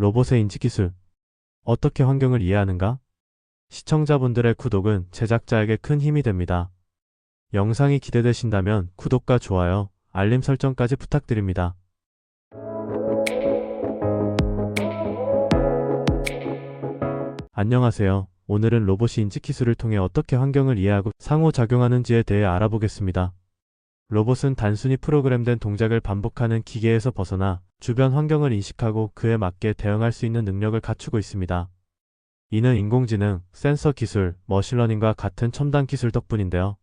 로봇의 인지 기술. 어떻게 환경을 이해하는가? 시청자분들의 구독은 제작자에게 큰 힘이 됩니다. 영상이 기대되신다면 구독과 좋아요, 알림 설정까지 부탁드립니다. 안녕하세요. 오늘은 로봇이 인지 기술을 통해 어떻게 환경을 이해하고 상호작용하는지에 대해 알아보겠습니다. 로봇은 단순히 프로그램된 동작을 반복하는 기계에서 벗어나 주변 환경을 인식하고 그에 맞게 대응할 수 있는 능력을 갖추고 있습니다. 이는 인공지능, 센서 기술, 머신러닝과 같은 첨단 기술 덕분인데요.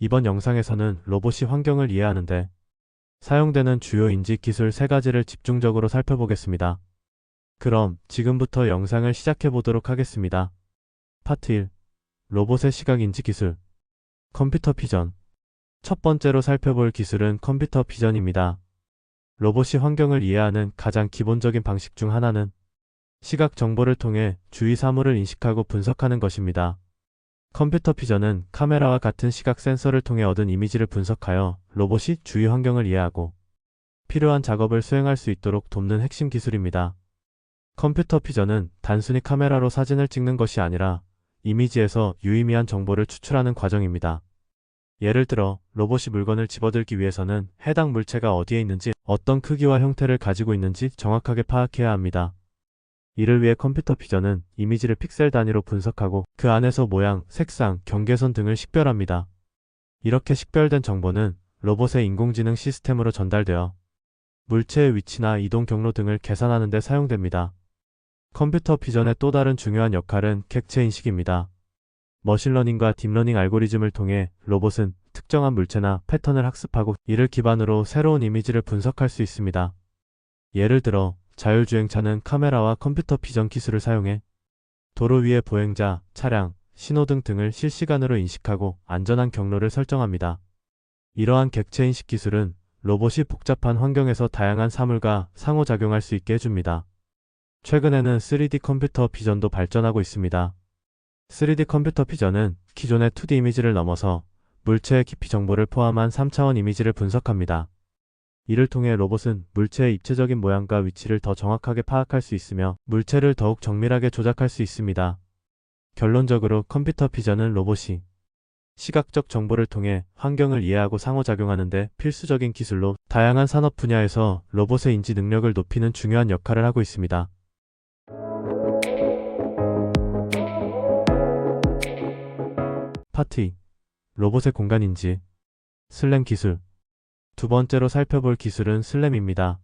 이번 영상에서는 로봇이 환경을 이해하는데 사용되는 주요 인지 기술 세 가지를 집중적으로 살펴보겠습니다. 그럼 지금부터 영상을 시작해 보도록 하겠습니다. 파트 1. 로봇의 시각 인지 기술. 컴퓨터 비전. 첫 번째로 살펴볼 기술은 컴퓨터 비전입니다. 로봇이 환경을 이해하는 가장 기본적인 방식 중 하나는 시각 정보를 통해 주위 사물을 인식하고 분석하는 것입니다. 컴퓨터 비전은 카메라와 같은 시각 센서를 통해 얻은 이미지를 분석하여 로봇이 주위 환경을 이해하고 필요한 작업을 수행할 수 있도록 돕는 핵심 기술입니다. 컴퓨터 비전은 단순히 카메라로 사진을 찍는 것이 아니라 이미지에서 유의미한 정보를 추출하는 과정입니다. 예를 들어 로봇이 물건을 집어들기 위해서는 해당 물체가 어디에 있는지 어떤 크기와 형태를 가지고 있는지 정확하게 파악해야 합니다. 이를 위해 컴퓨터 비전은 이미지를 픽셀 단위로 분석하고 그 안에서 모양, 색상, 경계선 등을 식별합니다. 이렇게 식별된 정보는 로봇의 인공지능 시스템으로 전달되어 물체의 위치나 이동 경로 등을 계산하는 데 사용됩니다. 컴퓨터 비전의 또 다른 중요한 역할은 객체 인식입니다. 머신러닝과 딥러닝 알고리즘을 통해 로봇은 특정한 물체나 패턴을 학습하고 이를 기반으로 새로운 이미지를 분석할 수 있습니다. 예를 들어 자율주행차는 카메라와 컴퓨터 비전 기술을 사용해 도로 위의 보행자, 차량, 신호등 등을 실시간으로 인식하고 안전한 경로를 설정합니다. 이러한 객체 인식 기술은 로봇이 복잡한 환경에서 다양한 사물과 상호작용할 수 있게 해줍니다. 최근에는 3D 컴퓨터 비전도 발전하고 있습니다. 3D 컴퓨터 비전은 기존의 2D 이미지를 넘어서 물체의 깊이 정보를 포함한 3차원 이미지를 분석합니다. 이를 통해 로봇은 물체의 입체적인 모양과 위치를 더 정확하게 파악할 수 있으며 물체를 더욱 정밀하게 조작할 수 있습니다. 결론적으로 컴퓨터 비전은 로봇이 시각적 정보를 통해 환경을 이해하고 상호작용하는데 필수적인 기술로 다양한 산업 분야에서 로봇의 인지 능력을 높이는 중요한 역할을 하고 있습니다. 파트 2. 로봇의 공간인지 슬램 기술 두 번째로 살펴볼 기술은 슬램입니다.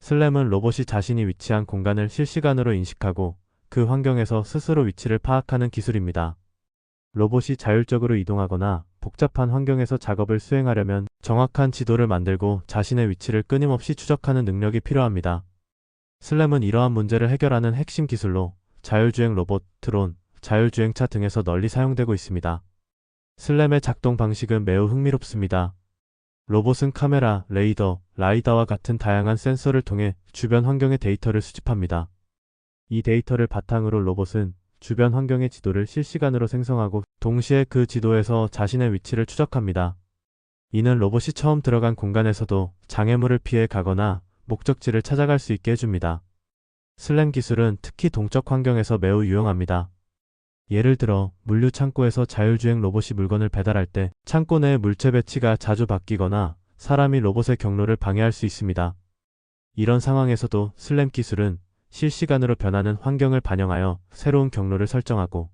슬램은 로봇이 자신이 위치한 공간을 실시간으로 인식하고 그 환경에서 스스로 위치를 파악하는 기술입니다. 로봇이 자율적으로 이동하거나 복잡한 환경에서 작업을 수행하려면 정확한 지도를 만들고 자신의 위치를 끊임없이 추적하는 능력이 필요합니다. 슬램은 이러한 문제를 해결하는 핵심 기술로 자율주행 로봇, 드론, 자율주행차 등에서 널리 사용되고 있습니다. 슬램의 작동 방식은 매우 흥미롭습니다. 로봇은 카메라, 레이더, 라이다와 같은 다양한 센서를 통해 주변 환경의 데이터를 수집합니다. 이 데이터를 바탕으로 로봇은 주변 환경의 지도를 실시간으로 생성하고 동시에 그 지도에서 자신의 위치를 추적합니다. 이는 로봇이 처음 들어간 공간에서도 장애물을 피해 가거나 목적지를 찾아갈 수 있게 해줍니다. 슬램 기술은 특히 동적 환경에서 매우 유용합니다. 예를 들어 물류 창고에서 자율주행 로봇이 물건을 배달할 때 창고 내 물체 배치가 자주 바뀌거나 사람이 로봇의 경로를 방해할 수 있습니다. 이런 상황에서도 슬램 기술은 실시간으로 변하는 환경을 반영하여 새로운 경로를 설정하고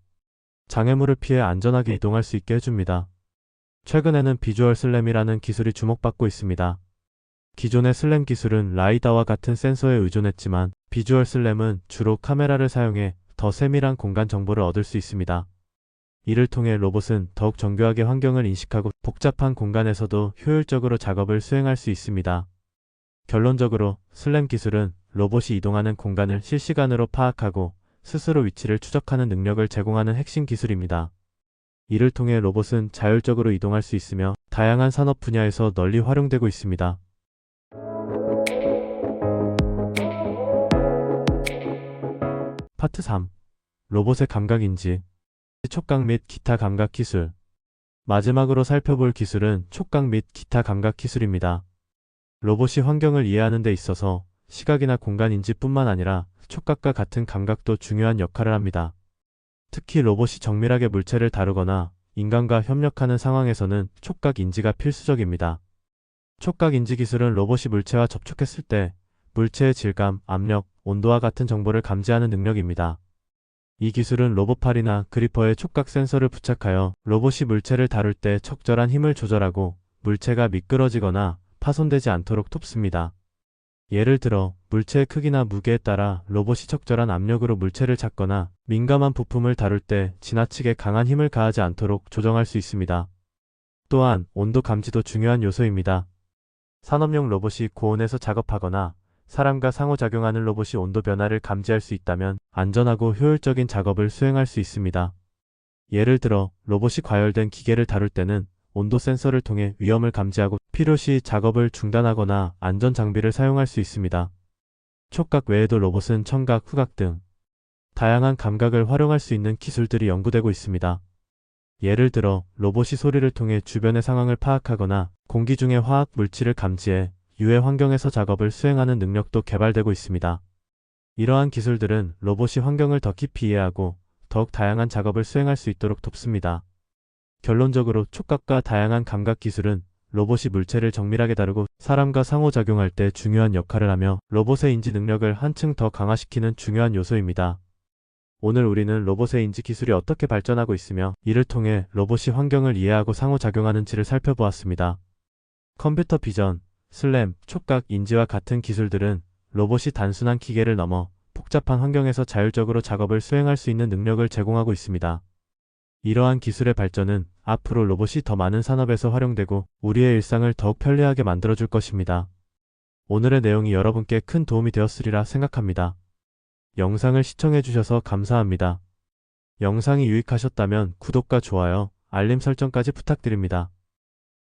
장애물을 피해 안전하게 이동할 수 있게 해줍니다. 최근에는 비주얼 슬램이라는 기술이 주목받고 있습니다. 기존의 슬램 기술은 라이다와 같은 센서에 의존했지만 비주얼 슬램은 주로 카메라를 사용해 더 세밀한 공간 정보를 얻을 수 있습니다. 이를 통해 로봇은 더욱 정교하게 환경을 인식하고 복잡한 공간에서도 효율적으로 작업을 수행할 수 있습니다. 결론적으로 슬램 기술은 로봇이 이동하는 공간을 실시간으로 파악하고 스스로 위치를 추적하는 능력을 제공하는 핵심 기술입니다. 이를 통해 로봇은 자율적으로 이동할 수 있으며 다양한 산업 분야에서 널리 활용되고 있습니다. 파트 3. 로봇의 감각인지 촉각 및 기타 감각 기술 마지막으로 살펴볼 기술은 촉각 및 기타 감각 기술입니다. 로봇이 환경을 이해하는 데 있어서 시각이나 공간 인지 뿐만 아니라 촉각과 같은 감각도 중요한 역할을 합니다. 특히 로봇이 정밀하게 물체를 다루거나 인간과 협력하는 상황에서는 촉각 인지가 필수적입니다. 촉각 인지 기술은 로봇이 물체와 접촉했을 때 물체의 질감, 압력, 온도와 같은 정보를 감지하는 능력입니다. 이 기술은 로봇팔이나 그리퍼에 촉각 센서를 부착하여 로봇이 물체를 다룰 때 적절한 힘을 조절하고 물체가 미끄러지거나 파손되지 않도록 돕습니다. 예를 들어 물체의 크기나 무게에 따라 로봇이 적절한 압력으로 물체를 잡거나 민감한 부품을 다룰 때 지나치게 강한 힘을 가하지 않도록 조정할 수 있습니다. 또한 온도 감지도 중요한 요소입니다. 산업용 로봇이 고온에서 작업하거나 사람과 상호작용하는 로봇이 온도 변화를 감지할 수 있다면 안전하고 효율적인 작업을 수행할 수 있습니다. 예를 들어 로봇이 과열된 기계를 다룰 때는 온도 센서를 통해 위험을 감지하고 필요시 작업을 중단하거나 안전 장비를 사용할 수 있습니다. 촉각 외에도 로봇은 청각, 후각 등 다양한 감각을 활용할 수 있는 기술들이 연구되고 있습니다. 예를 들어 로봇이 소리를 통해 주변의 상황을 파악하거나 공기 중의 화학 물질을 감지해 유해 환경에서 작업을 수행하는 능력도 개발되고 있습니다. 이러한 기술들은 로봇이 환경을 더 깊이 이해하고 더욱 다양한 작업을 수행할 수 있도록 돕습니다. 결론적으로 촉각과 다양한 감각 기술은 로봇이 물체를 정밀하게 다루고 사람과 상호작용할 때 중요한 역할을 하며 로봇의 인지 능력을 한층 더 강화시키는 중요한 요소입니다. 오늘 우리는 로봇의 인지 기술이 어떻게 발전하고 있으며 이를 통해 로봇이 환경을 이해하고 상호작용하는지를 살펴보았습니다. 컴퓨터 비전, 슬램, 촉각, 인지와 같은 기술들은 로봇이 단순한 기계를 넘어 복잡한 환경에서 자율적으로 작업을 수행할 수 있는 능력을 제공하고 있습니다. 이러한 기술의 발전은 앞으로 로봇이 더 많은 산업에서 활용되고 우리의 일상을 더욱 편리하게 만들어줄 것입니다. 오늘의 내용이 여러분께 큰 도움이 되었으리라 생각합니다. 영상을 시청해주셔서 감사합니다. 영상이 유익하셨다면 구독과 좋아요, 알림 설정까지 부탁드립니다.